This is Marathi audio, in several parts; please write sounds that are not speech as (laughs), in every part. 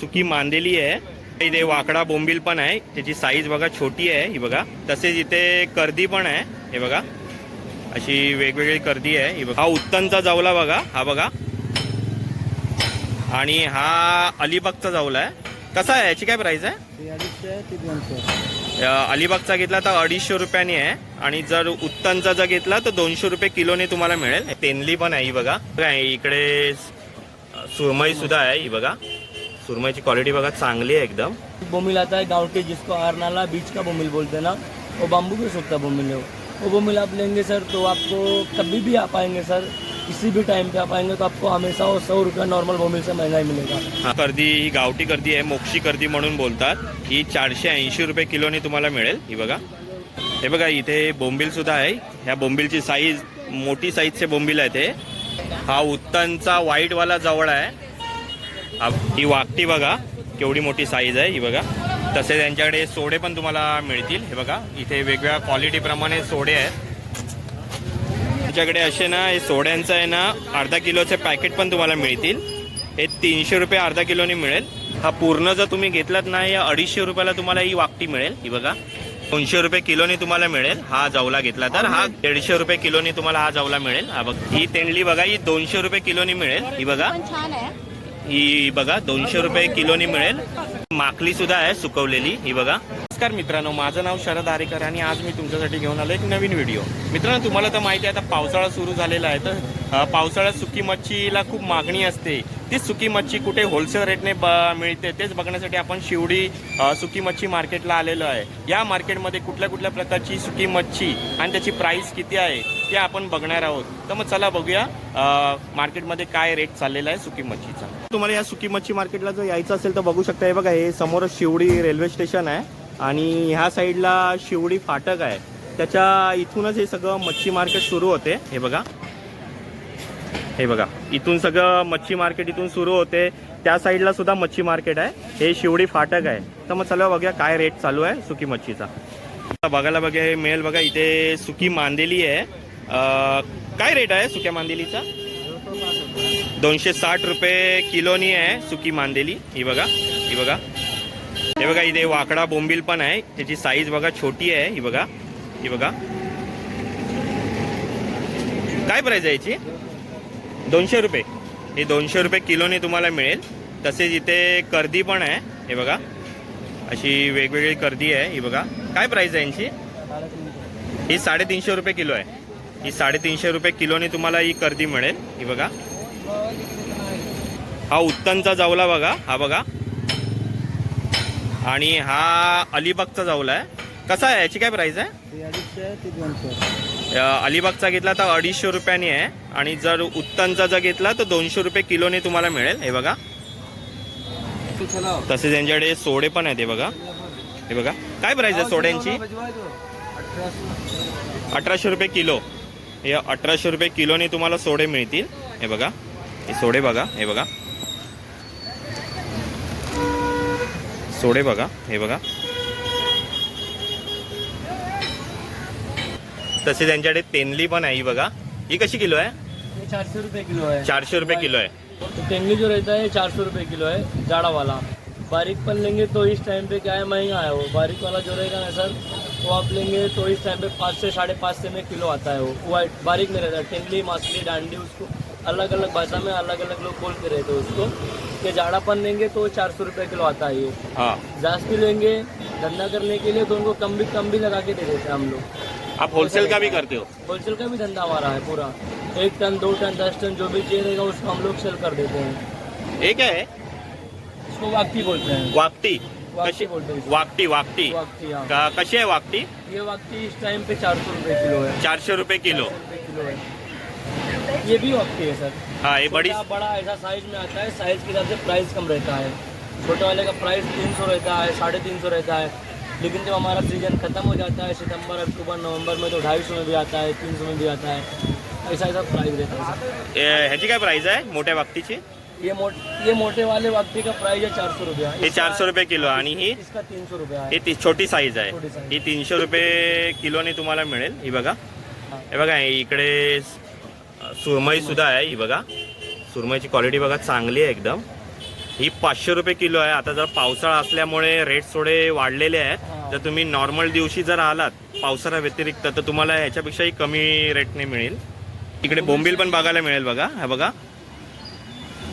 सुकी मांदेली आहे. इथे वाकडा बोंबील पण आहे. त्याची साईज बघा छोटी आहे ही बघा. तसेच इथे कर्दी पण आहे. हे बघा. अशी वेगवेगळी कर्दी आहे ही बघा. हा उत्तनचा जावला बघा. हा बघा. आणि हा अलिबागचा जावला आहे. कसा आहे? याची काय प्राइस आहे? अलिबागचा घेतला तर अडीचशे रुपयाने आहे. आणि जर उत्तनचा जर घेतला तर दोनशे रुपये किलोने तुम्हाला मिळेल. तेनली पण आहे ही बघा. इकडे सुरमई सुद्धा आहे ही बघा. सुरमईची क्वालिटी बघा चांगली आहे एकदम. बोमिल आता है गाँव के जिसको आरनाला बीच का बोमिल बोलते हैं ना वो बाम्बू के सूखता बोमिल है वो। बोमिल आप लेंगे सर तो आपको कभी भी आ पाएंगे सर किसी भी टाइम पे आ पाएंगे तो आपको हमेशा वो सौ रुपया नॉर्मल बोमिल से महंगा ही मिलेगा. हा, कर्दी ही गावठी कर्दी आहे मोक्षी कर्दी म्हणून बोलतात. ही चारशे ऐंशी रुपये किलोने तुम्हाला मिळेल ही बघा. हे बघा इथे बोंबील सुद्धा आहे. ह्या बोंबीलची साईज मोठी साईजचे बोंबील आहे ते हा उत्तनचा व्हाईटवाला जवळ आहे. ही वाकटी बघा केवढी मोठी साईज आहे ही बघा. तसेच यांच्याकडे सोडे पण तुम्हाला मिळतील. हे बघा इथे वेगवेगळ्या क्वालिटीप्रमाणे सोडे आहेत. तुमच्याकडे असे ना हे सोड्यांचं आहे ना अर्धा किलोचे पॅकेट पण तुम्हाला मिळतील. हे तीनशे रुपये अर्धा किलोनी मिळेल. हा पूर्ण जर तुम्ही घेतलात ना या अडीचशे रुपयाला तुम्हाला ही वाकटी मिळेल. ही बघा दोनशे रुपये किलोनी तुम्हाला मिळेल हा जवला घेतला तर. हा दीडशे रुपये किलोनी तुम्हाला हा जवला मिळेल. हा बघ ही तेंडली बघा ही दोनशे रुपये किलोनी मिळेल. ही बघा. ही बघा दोनशे रुपये किलोनी मिळेल. माकली सुद्धा आहे सुकवलेली ही बघा. नमस्कार मित्रांनो माझं नाव शरद आरेकर आणि आज मी तुमच्यासाठी घेऊन आलो एक नवीन व्हिडिओ. मित्रांनो तुम्हाला तर माहिती आहे आता पावसाळा सुरू झालेला आहे. तर पावसाळ्यात सुकी मच्छीला खूप मागणी असते. ती सुकी मच्छी कुठे होलसेल रेटने ब मिळते तेच बघण्यासाठी आपण शिवडी सुकी मच्छी मार्केटला आलेलो आहे. या मार्केटमध्ये कुठल्या कुठल्या प्रकारची सुकी मच्छी आणि त्याची प्राईस किती आहे ते आपण बघणार आहोत. तर मग चला बघूया मार्केटमध्ये काय रेट चाललेला आहे सुकी मच्छीचा. तुम्हाला या सुकी मच्छी मार्केटला जर यायचं असेल तर बघू शकता हे बघा हे समोरच शिवडी रेल्वे स्टेशन आहे आणि ह्या साईडला शिवडी फाटक आहे. त्याच्या इथूनच हे सगळं मच्छी मार्केट सुरू होते. हे बघा. हे बघा इथून सगळं मच्छी मार्केट इथून सुरू होते. त्या साईडला सुद्धा मच्छी मार्केट आहे. हे शिवडी फाटक आहे. तर मग चला बघूया काय रेट चालू आहे सुकी मच्छीचा. आता बघायला बघा हे मिळेल बघा इथे सुकी मांदेली आहे. काय रेट आहे सुक्या मांदेलीचा? दोनशे साठ रुपये किलोनी आहे सुकी मांदेली. ही बघा ही बघा. हे बघा इथे वाकडा बोंबील पण आहे. त्याची साईज बघा छोटी आहे. ही बघा ही बघा. काय प्राईज आहे याची? दोनशे रुपये. हे दोनशे रुपये किलोने तुम्हाला मिळेल. तसेच इथे कर्दी पण आहे हे बघा. अशी वेगवेगळी कर्दी आहे ही बघा. काय प्राइस आहे यांची? ही साडेतीनशे रुपये किलो आहे. ही साडेतीनशे रुपये किलोने तुम्हाला ही कर्दी मिळेल ही बघा. हा उत्तनचा जावला बघा हा बघा. आणि हा अलिबागचा जावला आहे. कसा आहे? याची काय प्राइस आहे? अलिबागचा घेतला तर अडीचशे रुपयाने आहे. आणि जर उत्तनचा जर घेतला तर दोनशे रुपये किलोने तुम्हाला मिळेल. हे बघा. तसेच यांच्याकडे सोडे पण आहेत हे बघा. हे बघा. काय प्राईस आहे सोड्यांची? अठराशे रुपये किलो. हे अठराशे रुपये किलोने तुम्हाला सोडे मिळतील. हे बघा. हे सोडे बघा. हे बघा. सोडे बघा. हे बघा. तसेच त्यांच्याकडे तेनली पण आहे ही बघा. ही कशी किलो आहे? चार सौ रुपये किलो है चारशे रुपये किलो है तो टेंगली जो रहता है चार सौ रुपये किलो है जाड़ा वाला बारीक पन लेंगे तो इस टाइम पे क्या है महँगा है वो. बारीक वाला जो रहेगा ना सर वो आप लेंगे तो इस टाइम पे पाँच से साढ़े पाँच से में किलो आता है वो. वाइट बारीक में रहता है. टेंगली माछली डांडी उसको अलग अलग भाषा में अलग अलग लोग बोलते रहते हैं उसको. कि जाड़ापन लेंगे तो चार सौ रुपये किलो आता है ये. हाँ. जास्ती लेंगे धंधा करने के लिए तो उनको कम भी कम भी लगा के दे देते हैं हम लोग. आप होलसेल का भी करते हो? होलसेल का भी धंधा हमारा है पूरा. एक टन दो टन दस टन जो भी चाहिए रहेगा उसको हम लोग सेल कर देते हैं। एक आहे इसको वाक्टी बोलते हैं। वाकटी? कशी बोलते हैं हाँ। कशी आहे वाकटी? ये वाकटी इस टाइम पे चार सौ रुपये किलो है। चार सौ रुपये किलो। किलो है। ये भी वाकटी है सर। हाँ ये बड़ी बड़ा ऐसा साइज़ में आता है। साइज़ के हिसाब से प्राइस कम रहता है। छोटे वाले का प्राइस तीन सौ रहता है साढ़े तीन सौ रहता है। लेकिन जब हमारा सीज़न खत्म हो जाता है सितंबर अक्टूबर नवंबर में तो ढाई सौ में भी आता है तीन सौ में भी आता है। ऐसा ऐसा प्राइस रहता है सर ए, ह्याची काय प्राइस आहे? मोठ्या वाकटीची ये मोट ये मोटे वाले का प्राइस है चार सौ रुपया. हे इसका- चारशे रुपये किलो आणि ही? इसका तीन सौ रुपया है ही ती छोटी साईज आहे. size. ही तीनशे रुपये किलोने तुम्हाला मिळेल ही बघा. हे. बघा हे इकडे सुरमई सुद्धा आहे ही बघा. सुरमईची क्वालिटी बघा चांगली आहे एकदम. ही पाचशे रुपये किलो आहे. आता जर पावसाळा असल्यामुळे रेट थोडे वाढलेले आहेत. जर तुम्ही नॉर्मल दिवशी जर आलात पावसाळा व्यतिरिक्त तर तुम्हाला ह्याच्यापेक्षाही कमी रेटने मिळेल. इकडे बोंबील पण बघायला मिळेल बघा. हा बघा.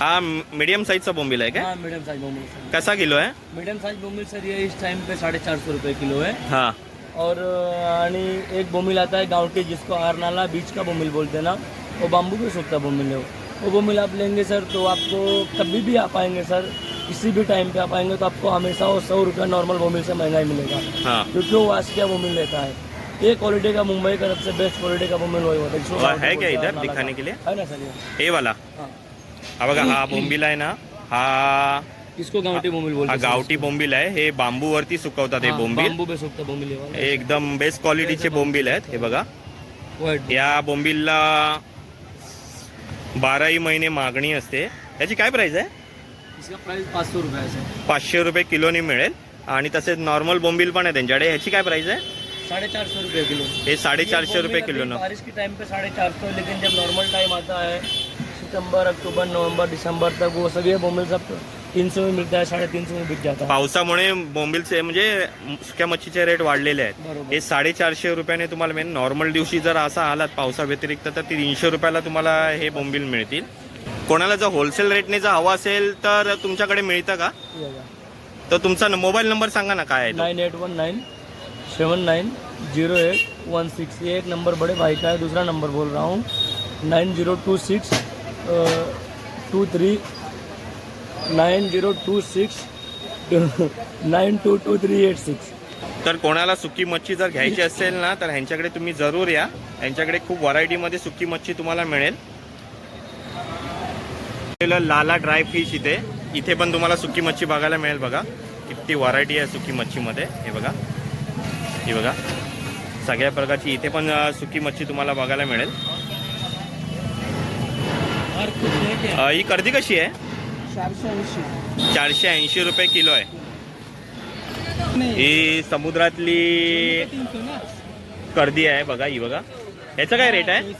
हा मीडियम साईजचा बोंबील आहे काय? हाँ मीडियम साइज़ बोमिल सर कसा किलो आहे? मीडियम साइज़ बोमिल सर ये इस टाइम पे साढ़े चार सौ रुपये किलो है हा. और अ, आणि एक बोमिल आता है गाँव के जिसको आरनाला बीच का बोमिल बोलते हैं ना वो बाम्बू पे सूखता बोमिल है वो. वो बोमिल आप लेंगे सर तो आपको कभी भी आ पाएँगे सर किसी भी टाइम पे आ पाएँगे तो आपको हमेशा वो सौ रुपया नॉर्मल बोमिल से महँगा ही मिलेगा. हा. क्योंकि वो वास्किया बोमिल लेता है. ये क्वालिटी का मुंबई का सबसे बेस्ट क्वालिटी का बोमिल वही होता है और है क्या इधर दिखाने का। लिए? है ना सर ये। वाला? हाँ। बघा हा बोंबील आहे ना हा। इसको गावठी बोमिल बोलते हा। गावठी बोंबील आहे हे बांबूवरती सुकवतात हे बोंबील। बांबू ये वाला। हे एकदम बेस्ट क्वालिटीचे बोंबील आहेत हे बघा। या बोंबीलला बाराही महिने मागणी असते. याची काय प्राइस आहे? पाचशे रुपये किलोनी मिळेल. आणि तसेच नॉर्मल बोंबील पण आहे त्यांच्याकडे. ह्याची काय प्राइस आहे? साढ़े चार सौ रुपये किलो. हे साडेचारशे रुपये किलो ना. बारिश के टाइम पे साढ़े चार सौ लेकिन जब नॉर्मल टाइम आता है सितंबर अक्टूबर नवंबर दिसंबर तक वो सभी बोमिल सब तीन सौ में मिलता है साढ़े तीन सौ में बिक जाता है। पावसामुळे बोंबीलचे म्हणजे सुक्या मच्छीचे रेट वाढलेले आहेत. बरोबर. हे साडेचारशे रुपयाने तुम्हाला मिळेल नॉर्मल दिवशी जर असा आलात पावसा व्यतिरिक्त तर तीनशे रुपयाला तुम्हाला हे बोंबील मिळतील. कोणाला जर होलसेल रेटने जर हवा असेल तर तुमच्याकडे मिळतं का? तर तुमचा मोबाईल नंबर सांगा ना काय आहे तो. Nine eight one nine seven nine zero eight one six. ये एक नंबर बड़े भाई का है दूसरा नंबर बोल रहा हूँ। Nine zero two six two three nine zero two six (laughs) nine two two three eight six. तर कोणाला सुकी मच्छी जर घ्यायची असेल ना तर ह्यांच्याकडे तुम्ही जरूर या. ह्यांच्याकडे खूप व्हरायटीमध्ये सुकी मच्छी तुम्हाला मिळेल. लाला ड्राय फिश इथे. इथे पण तुम्हाला सुकी मच्छी बघायला मिळेल बघा. किती व्हरायटी आहे सुकी मच्छीमध्ये. हे बघा. हे बघा. सगळ्या प्रकारची इथे पण सुकी मच्छी तुम्हाला बघायला मिळेल. ही कर्दी कशी आहे? चारशे ऐंशी. चारशे ऐंशी रुपये किलो आहे. ही समुद्रातली कर्दी आहे बघा ही बघा. याचा काय रेट आहे?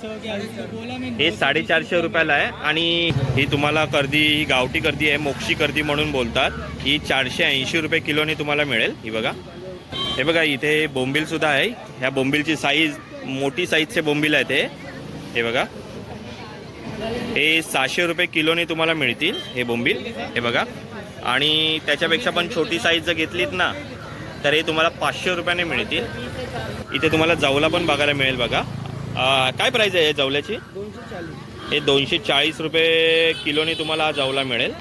हे साडेचारशे रुपयाला आहे आणि ही तुम्हाला कर्दी ही गावठी कर्दी आहे मोक्षी कर्दी म्हणून बोलतात. ही चारशे ऐंशी रुपये किलोने तुम्हाला मिळेल ही बघा. हे बघा इथे बोंबीलसुद्धा आहे. ह्या बोंबीलची साईज मोठी साईजचे बोंबील आहे ते हे बघा. हे सहाशे रुपये किलोने तुम्हाला मिळतील हे बोंबील. हे बघा. आणि त्याच्यापेक्षा पण छोटी साईज जर घेतलीत ना तर हे तुम्हाला पाचशे रुपयाने मिळतील. इथे तुम्हाला जावला पण बघायला मिळेल बघा. काय प्राईज आहे या जावल्याची? हे दोनशे चाळीस रुपये किलोने तुम्हाला हा जावला मिळेल.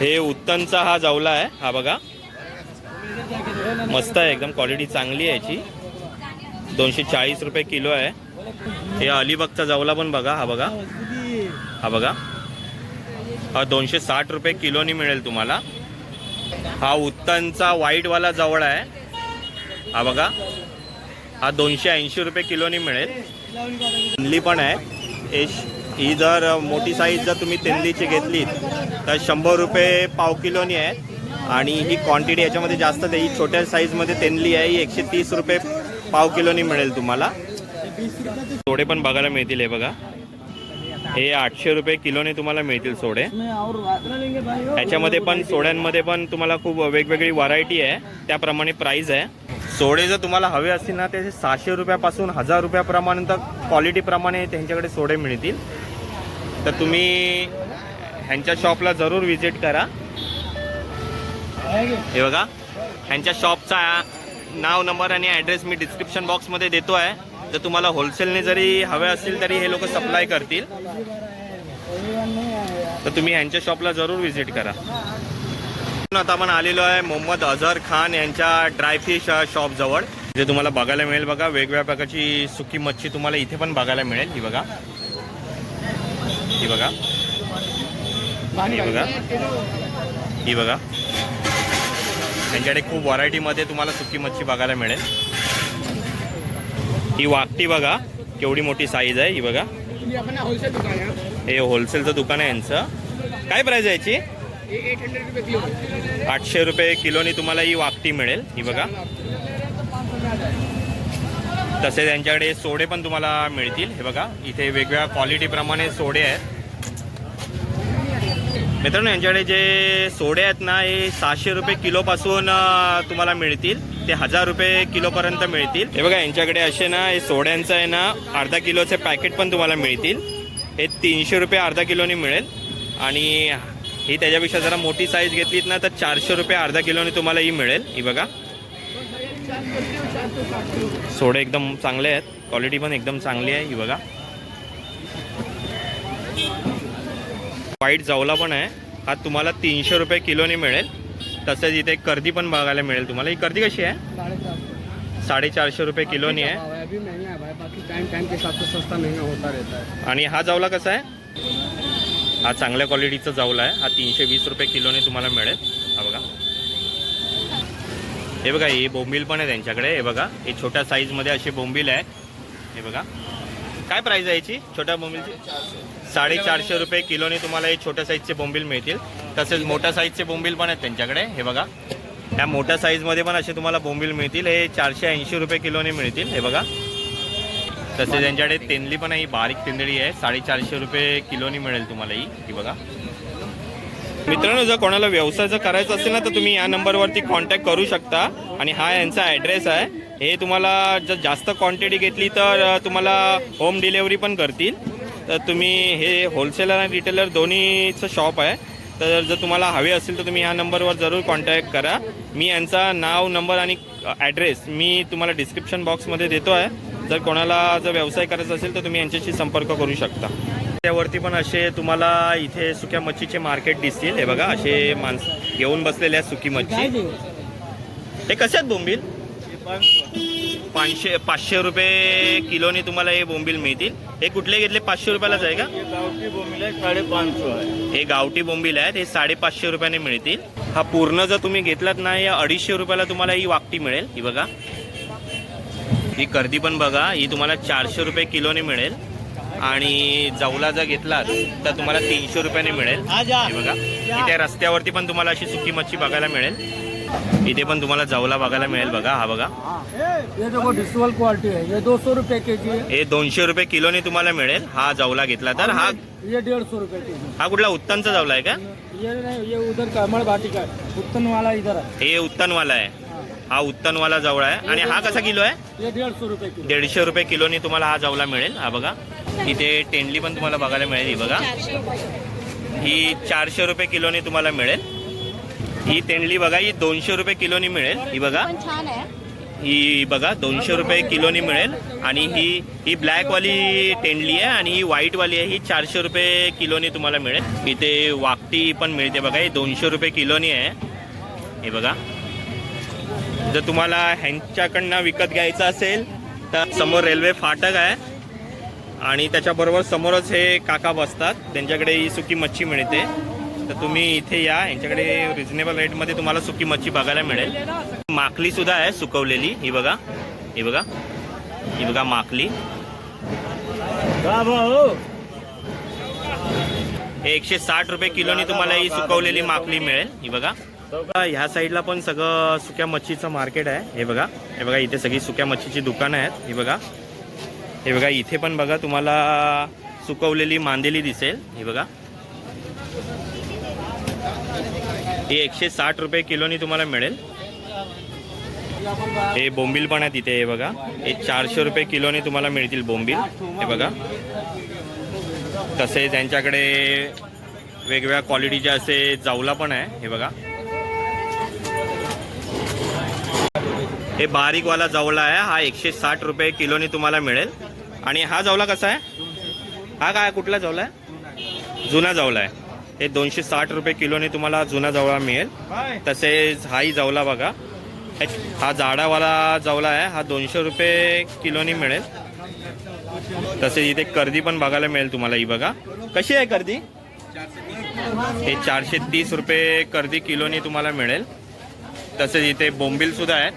हे उत्तनचा हा जावला आहे. हा बघा. मस्त आहे एकदम क्वालिटी चांगली आहे याची. दोनशे चाळीस रुपये किलो आहे. हे अलिबागचा जवला पण बघा हा बघा. हा बघा. हा दोनशे साठ रुपये किलोनी मिळेल तुम्हाला. हा उत्तनचा व्हाईटवाला जवळ आहे. हा बघा. हा दोनशे ऐंशी रुपये किलोनी मिळेल. तेंडली पण आहे. एश ही जर मोठी साईज जर तुम्ही तेंडलीची घेतली तर शंभर रुपये पाव किलोनी आहे. आणि ही क्वांटिटी याच्यामध्ये जास्त आहे. ही छोट्या साईजमध्ये तेनली आहे. ही एकशे तीस रुपये पाव किलोनी मिळेल तुम्हाला. सोडे पण बघायला मिळतील हे बघा. हे आठशे रुपये किलोने तुम्हाला मिळतील सोडे. त्याच्यामध्ये पण सोड्यांमध्ये पण तुम्हाला खूप वेगवेगळी व्हरायटी आहे. त्याप्रमाणे प्राईज आहे. सोडे जर तुम्हाला हवे असतील ना ते सहाशे रुपयापासून हजार रुपयापर्यंत क्वालिटीप्रमाणे त्यांच्याकडे सोडे मिळतील. तर तुम्ही ह्यांच्या शॉपला जरूर व्हिजिट करा. हे बघा ह्यांच्या शॉपचा नाव नंबर आणि ॲड्रेस मी डिस्क्रिप्शन बॉक्समध्ये देतो आहे. जर तुम्हाला होलसेलने जरी हवे असतील तरी हे लोक सप्लाय करतील. तर तुम्ही ह्यांच्या शॉपला जरूर व्हिजिट करा. आता आपण आलेलो आहे मोहम्मद अझहर खान यांच्या ड्रायफिश शॉप जवळ. जे तुम्हाला बघायला मिळेल बघा वेगवेगळ्या प्रकारची सुकी मच्छी तुम्हाला इथे पण बघायला मिळेल. ही बघा. ही बघा. ही बघा. ही बघा. त्यांच्याकडे खूप व्हरायटीमध्ये तुम्हाला सुकी मच्छी बघायला मिळेल. ही वाकटी बघा केवढी मोठी साईज आहे ही बघा. हे होलसेलचं दुकान आहे यांचं. काय प्राईज आहे याची? आठशे रुपये किलोनी तुम्हाला ही वाकटी मिळेल ही बघा. तसेच यांच्याकडे सोडे पण तुम्हाला मिळतील हे बघा. इथे वेगवेगळ्या क्वालिटीप्रमाणे सोडे आहेत. मित्रांनो यांच्याकडे जे सोडे आहेत ना हे सहाशे रुपये किलोपासून तुम्हाला मिळतील. ते हजार रुपये किलोपर्यंत मिळतील. हे बघा यांच्याकडे असे ना हे सोड्यांचं आहे ना अर्धा किलोचे पॅकेट पण तुम्हाला मिळतील. हे तीनशे रुपये अर्धा किलोनी मिळेल. आणि ही त्याच्यापेक्षा जरा मोठी साईज घेतलीत ना तर चारशे रुपये अर्धा किलोने तुम्हाला ही मिळेल. ही बघा. सोडे एकदम चांगले आहेत. क्वालिटी पण एकदम चांगली आहे ही बघा. व्हाईट जावला पण आहे. हा तुम्हाला तीनशे रुपये किलोने मिळेल. तसेच इथे कर्दी पण बघायला मिळेल तुम्हाला. ही कर्दी कशी आहे? साडेचारशे रुपये किलोनी आहे. आणि हा जावला कसा आहे? हा चांगल्या क्वालिटीचा जावला आहे. हा तीनशे वीस रुपये किलोने तुम्हाला मिळेल. हा बघा. हे बघा हे बोंबील पण आहे त्यांच्याकडे. हे बघा हे छोट्या साईजमध्ये असे बोंबील आहे. हे बघा. काय प्राईज आहे याची? छोट्या बोंबीलची? साडेचारशे रुपये किलोने तुम्हाला हे छोट्या साईजचे बोंबील मिळतील. तसेच मोठ्या साईजचे बोंबील पण आहेत त्यांच्याकडे हे बघा. त्या मोठ्या साईजमध्ये पण असे तुम्हाला बोंबील मिळतील. हे चारशे ऐंशी रुपये किलोने मिळतील हे बघा. तसेच त्यांच्याकडे तेंदली पण आहे ही बारीक तेंदळी आहे. साडेचारशे रुपये किलोनी मिळेल तुम्हाला ही ही बघा. मित्रांनो जर कोणाला व्यवसाय जर करायचा असेल ना तर तुम्ही या नंबरवरती कॉन्टॅक्ट करू शकता. आणि हा यांचा ॲड्रेस आहे. हे तुम्हाला जर जास्त क्वांटिटी घेतली तर तुम्हाला होम डिलेवरी पण करतील. तर तुम्ही हे होलसेलर आणि रिटेलर दोन्हीचं शॉप आहे. तर जर तुम्हाला हवे असेल तर तुम्ही ह्या नंबरवर जरूर कॉन्टॅक्ट करा. मी यांचा नाव नंबर आणि ॲड्रेस मी तुम्हाला डिस्क्रिप्शन बॉक्समध्ये देतो आहे. जर कोणाला जर व्यवसाय करायचा असेल तर तुम्ही यांच्याशी संपर्क करू शकता. त्यावरती पण असे तुम्हाला इथे सुक्या मच्छीचे मार्केट दिसतील. हे बघा असे माणसं घेऊन बसलेले आहेत सुकी मच्छी. हे कसे आहेत बोंबील? पाचशे पाचशे रुपये किलोने तुम्हाला हे बोंबील मिळतील. हे कुठले घेतले? पाचशे रुपयालाच आहे का? गावठी बोंबील आहे साडेपाचशे आहे. हे गावठी बोंबील आहेत हे साडेपाचशे रुपयाने मिळतील. हा पूर्ण जर तुम्ही घेतलात ना या अडीचशे रुपयाला तुम्हाला ही वाकटी मिळेल ही बघा. ही कर्दी पण बघा ही तुम्हाला चारशे रुपये किलोने मिळेल. आणि जवला जर घेतलात तर तुम्हाला तीनशे रुपयाने मिळेल. बघा. इथे रस्त्यावरती पण तुम्हाला अशी सुकी मच्छी बघायला मिळेल. इथे पण तुम्हाला जवला बघायला मिळेल बघा हा बघा. ये देखो डिस्वल क्वालिटी है ये दो सौ रुपये के जी दोनशे रुपये किलोने तुम्हाला मिळेल. हा जवला घेतला तर हा ये डेढ़ सौ रुपये के जी हा कुठला उत्तनचा जवला आहे का? ये नहीं ये उधर कमल भाटी का है उत्तन वाला इधर है हे उत्तनवाला आहे. हाँ। हा उत्तनवाला जवळ आहे. आणि हा कसा किलो आहे? ये डेढ़ सौ रुपये किलो. दीडशे रुपये किलोनी तुम्हाला हा जवला मिळेल. हा बघा. इथे टेंडली पण तुम्हाला बघायला मिळेल ही बघा. ही चारशे रुपये किलोनी तुम्हाला मिळेल. ही तेंडली बघा ही दोनशे रुपये किलोनी मिळेल. ही बघा. छान आहे. ही बघा दोनशे रुपये किलोनी मिळेल. आणि ही ही ब्लॅकवाली टेंडली आहे आणि ही व्हाईटवाली आहे. ही चारशे रुपये किलोनी तुम्हाला मिळेल. इथे वाकटी पण मिळते बघा ही दोनशे रुपये किलोनी आहे. हे बघा. जर तुम्हाला ह्यांच्याकडनं विकत घ्यायचं असेल तर समोर रेल्वे फाटक आहे. आणि त्याच्याबरोबर समोरच हे काका बसतात. त्यांच्याकडे ही सुकी मच्छी मिळते. तर तुम्ही इथे या. यांच्याकडे रिझनेबल रेटमध्ये तुम्हाला सुकी मच्छी बघायला मिळेल. माकली सुद्धा आहे सुकवलेली. ही बघा. ही बघा. ही बघा माकली हे. एकशे साठ रुपये किलोनी तुम्हाला ही सुकवलेली माकली मिळेल. ही बघा ह्या साईडला पण सगळं सुक्या मच्छीचं मार्केट आहे. हे बघा. हे बघा इथे सगळी सुक्या मच्छीची दुकानं आहेत. ही बघा. हे बघा इथे पण बघा तुम्हाला सुकवलेली मांदेली दिसेल. हे बघा. हे एकशे साठ रुपये किलोनी तुम्हाला मिळेल. हे बोंबील पण आहेत इथे हे बघा. हे चारशे रुपये किलोने तुम्हाला मिळतील बोंबील हे बघा. तसे त्यांच्याकडे वेगवेगळ्या क्वालिटीचे असे जावला पण आहे हे बघा. हे बारीकवाला जावला आहे हा एकशे साठ रुपये किलोने तुम्हाला मिळेल. आणि हा जावला कसा आहे? हा काय कुठला जावला आहे? जुना जावला आहे. हे दोनशे साठ रुपये किलोने तुम्हाला जुना जावळा मिळेल. तसेच हाही जावला बघा. हा जाडावाला जावला आहे. हा दोनशे रुपये किलोनी मिळेल. तसेच इथे कर्दी पण बघायला मिळेल तुम्हाला ही बघा. कशी आहे कर्दी? हे चारशे तीस रुपये कर्दी किलोनी तुम्हाला मिळेल. तसेच इथे बोंबील सुद्धा आहेत.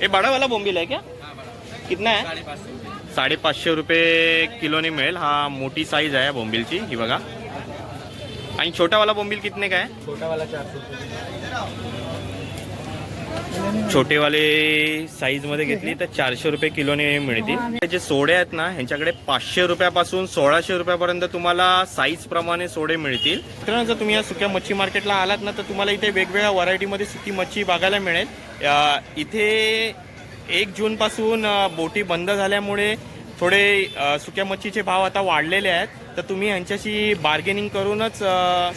हे बडावाला बोंबील आहे क्या? कितना आहे? साडेपाचशे रुपये किलोनी मिळेल. हा मोठी साईज आहे बोंबीलची ही बघा. आणि छोटावाला बोंबील कितने का आहे छोटा वाला चार सौ छोटेवाले साईजमध्ये घेतली तर चारशे रुपये किलोने मिळतील. हे जे सोडे आहेत ना ह्यांच्याकडे पाचशे रुपयापासून सोळाशे रुपयापर्यंत तुम्हाला साईज प्रमाणे सोडे मिळतील. मित्रांनो जर तुम्ही या सुक्या मच्छी मार्केटला आलात ना तर तुम्हाला इथे वेगवेगळ्या व्हरायटीमध्ये सुकी मच्छी बघायला मिळेल. इथे एक जून पासून बोटी बंद झाल्यामुळे थोडे सुक्या मच्छीचे भाव आता वाढलेले आहेत. तर तुम्ही यांच्याशी बार्गेनिंग करूनच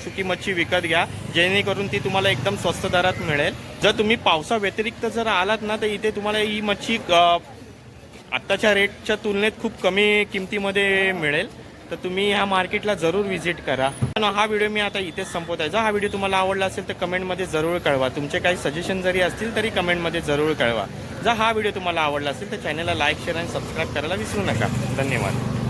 सुकी मच्छी विकत घ्या. जेणेकरून ती तुम्हाला एकदम स्वस्त दरात मिळेल. जर तुम्ही पावसा व्यतिरिक्त जर आलात ना तर इथे तुम्हाला ही मच्छी आत्ताच्या रेटच्या तुलनेत खूप कमी किमतीमध्ये मिळेल. तर तुम्ही ह्या मार्केटला जरूर व्हिजिट करा. पण हा व्हिडिओ मी आता इथेच संपवत आहे जर हा व्हिडिओ तुम्हाला आवडला असेल तर कमेंटमध्ये जरूर कळवा. तुमचे काही सजेशन जरी असतील तरी कमेंटमध्ये जरूर कळवा. जर हा व्हिडिओ तुम्हाला आवडला असेल तर चॅनलला लाईक शेअर आणि सबस्क्राईब करायला विसरू नका. धन्यवाद.